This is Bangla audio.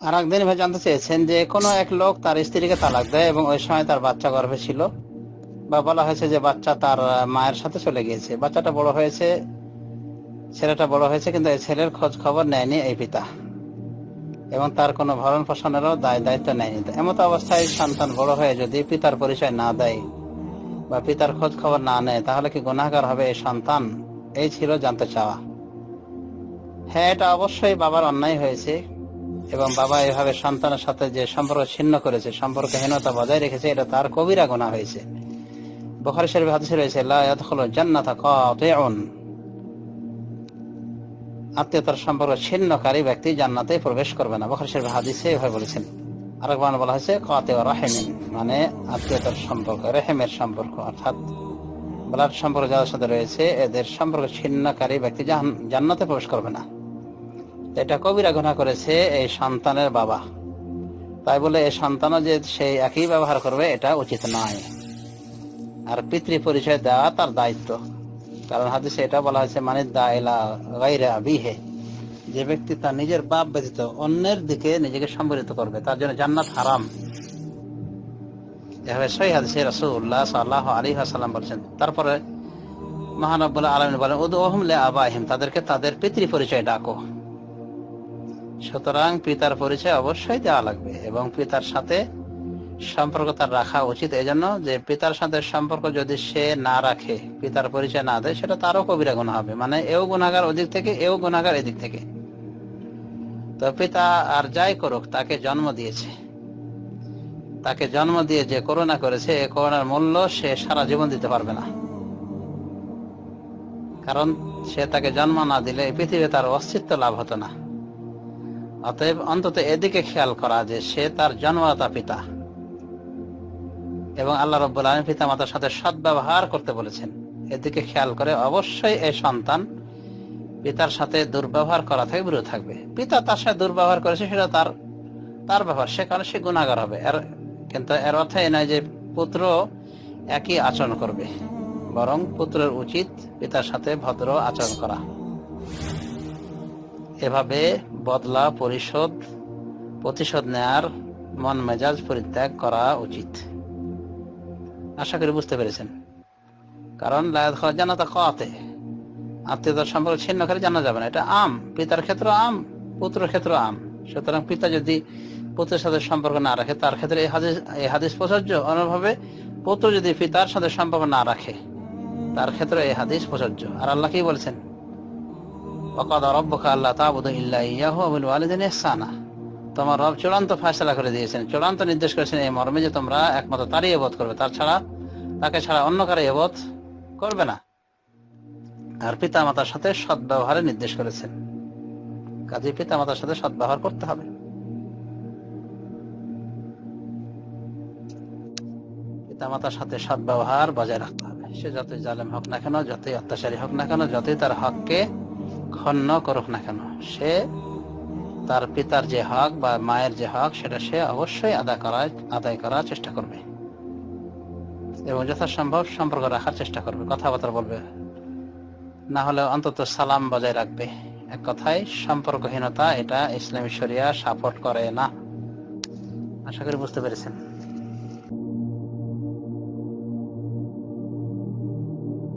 আর একদিন ভাই জানতে চেয়েছেন যে কোনো এক লোক তার স্ত্রীকে তালাক দেয় এবং ওই সময় তার বাচ্চা গর্ভে ছিল। বা বলা হয়েছে যে বাচ্চা তার মায়ের সাথে চলে গিয়েছে। বাচ্চাটা বড় হয়েছে, ছেলেটা বড় হয়েছে, কিন্তু এই ছেলের খোঁজ খবর নেয়নি এই পিতা। এবং তার কোনো ভরণ পোষণেরও দায় দায়িত্ব নেয়নি। এমত অবস্থায় সন্তান বড় হয়ে যদি পিতার পরিচয় না দেয় বা পিতার খোঁজ খবর না নেয়, তাহলে কি গুণাগার হবে এই সন্তান? এই ছিল জানতে চাওয়া। হ্যাঁ এটা অবশ্যই বাবার অন্যায় হয়েছে। এবং বাবা এভাবে সন্তানের সাথে যে সম্পর্ক ছিন্ন করেছে, সম্পর্কহীনতা বজায় রেখেছে, এটা তার কবিরা গুণা হয়েছে। রয়েছে আত্মীয়তার সম্পর্ক ছিন্নকারী ব্যক্তি জান্নাতে প্রবেশ করবে না। বুখারী হাদিসে এভাবে বলেছেন। আরেকবার বলা হয়েছে, কাতে রাহিমিন মানে আত্মীয়তার সম্পর্ক, রেহেমের সম্পর্ক, অর্থাৎ ব্লাড সম্পর্ক যাদের সাথে রয়েছে, এদের সম্পর্ক ছিন্নকারী ব্যক্তি জান্নাতে প্রবেশ করবে না। এটা কবিরা গুণা করেছে এই সন্তানের বাবা। তাই বলে এই সন্তানও যে সেই একই ব্যবহার করবে, এটা উচিত নয়। আর পিতৃ পরিচয় দেওয়া তার দায়িত্ব। কারণ হাদিসে এটা বলা হয়েছে মানে বিহে যে ব্যক্তি তার নিজের বাপ ব্যতীত অন্যের দিকে নিজেকে সম্বলিত করবে, তার জন্য জান্নাত হারাম। এভাবে সহি হাদিসে রাসূলুল্লাহ সাল্লাল্লাহু আলাইহি ওয়াসাল্লাম বলেছেন। তারপরে মহানব্বুল আলামিন বলেন, উদউহুম লি আবাইহিম তাদেরকে তাদের পিতৃ পরিচয় ডাকো। সুতরাং পিতার পরিচয় অবশ্যই দেওয়া লাগবে এবং পিতার সাথে সম্পর্ক তার রাখা উচিত। এজন্য যে পিতার সাথে সম্পর্ক যদি সে না রাখে, পিতার পরিচয় না দেয়, সেটা তারও কবিরা গুণা হবে। মানে এও গুণাগার ওদিক থেকে, এও গুণাগার এদিক থেকে। তো পিতা আর যাই করুক, তাকে জন্ম দিয়েছে। তাকে জন্ম দিয়ে যে করোনা করেছে, এ করোনার মূল্য সে সারা জীবন দিতে পারবে না। কারণ সে তাকে জন্ম না দিলে এই পৃথিবীতে তার অস্তিত্ব লাভ হতো না। অতএব অন্তত এদিকে খেয়াল করা যে সে তার জন্মদাতা পিতা। এবং আল্লাহ রব্বুল আলম পিতা মাতার সাথে সদ্ব্যবহার করতে বলেছেন। এদিকে খেয়াল করে অবশ্যই এই সন্তান পিতার সাথে দুর্ব্যবহার করা থেকে বিরত থাকবে। পিতা তার সাথে দুর্ব্যবহার করেছে, সেটা তার তার ব্যাপার সে কারণে সে গুণাগার হবে। এর, কিন্তু এর অর্থ এই নয় যে পুত্র একই আচরণ করবে। বরং পুত্রের উচিত পিতার সাথে ভদ্র আচরণ করা। এভাবে বদলা, পরিশোধ, প্রতিশোধ নেয়ার মন মেজাজ পরিত্যাগ করা উচিত। আশা করি বুঝতে পেরেছেন। কারণ জানাতা কতে, আত্মীয়তার সম্পর্ক ছিন্ন করে জানা যাবে না। এটা আম, পিতার ক্ষেত্র আম, পুত্রের ক্ষেত্র আম। সুতরাং পিতা যদি পুত্রের সাথে সম্পর্ক না রাখে, তার ক্ষেত্রে এই হাদিস এই হাদিস প্রযোজ্য। অনুভাবে পুত্র যদি পিতার সাথে সম্পর্ক না রাখে, তার ক্ষেত্রে এই হাদিস প্রযোজ্য। আর আল্লাহ কি বলছেন? ওকাদ রব্বকা আল্লাহ তাবুদু ইল্লা ইয়াহু, ওয়া বিল ওয়ালিদাইনি ইহসানা। তোমার রব চূড়ান্ত ফয়সালা করে দিয়েছেন, চূড়ান্ত নির্দেশ করেছেন এই মর্মে যে তোমরা একমাত্র তারই এবোধ করবে। তার ছাড়া তাকে ছাড়া অন্য কারও এবোধ করবে না। আর পিতা মাতার সাথে সদ্ব্যবহারের নির্দেশ করেছেন। কাজে পিতা মাতার সাথে সদ্ব্যবহার করতে হবে। পিতা মাতার সাথে সদ্ব্যবহার বজায় রাখতে হবে। সে যতই জালেম হোক না কেন, যতই অত্যাচারী হোক না কেন, যতই তার হককে খন্ন করুক না কেন, সে তার পিতার যে হক বা মায়ের যে হক, সেটা সে অবশ্যই আদায় করার আদায় করার চেষ্টা করবে এবং যথাসম্ভব সম্পর্ক রাখার চেষ্টা করবে, কথাবার্তা বলবে। না হলে অন্তত সালাম বজায় রাখবে। এক কথায়, সম্পর্কহীনতা এটা ইসলামী শরিয়া সাপোর্ট করে না। আশা করি বুঝতে পেরেছেন।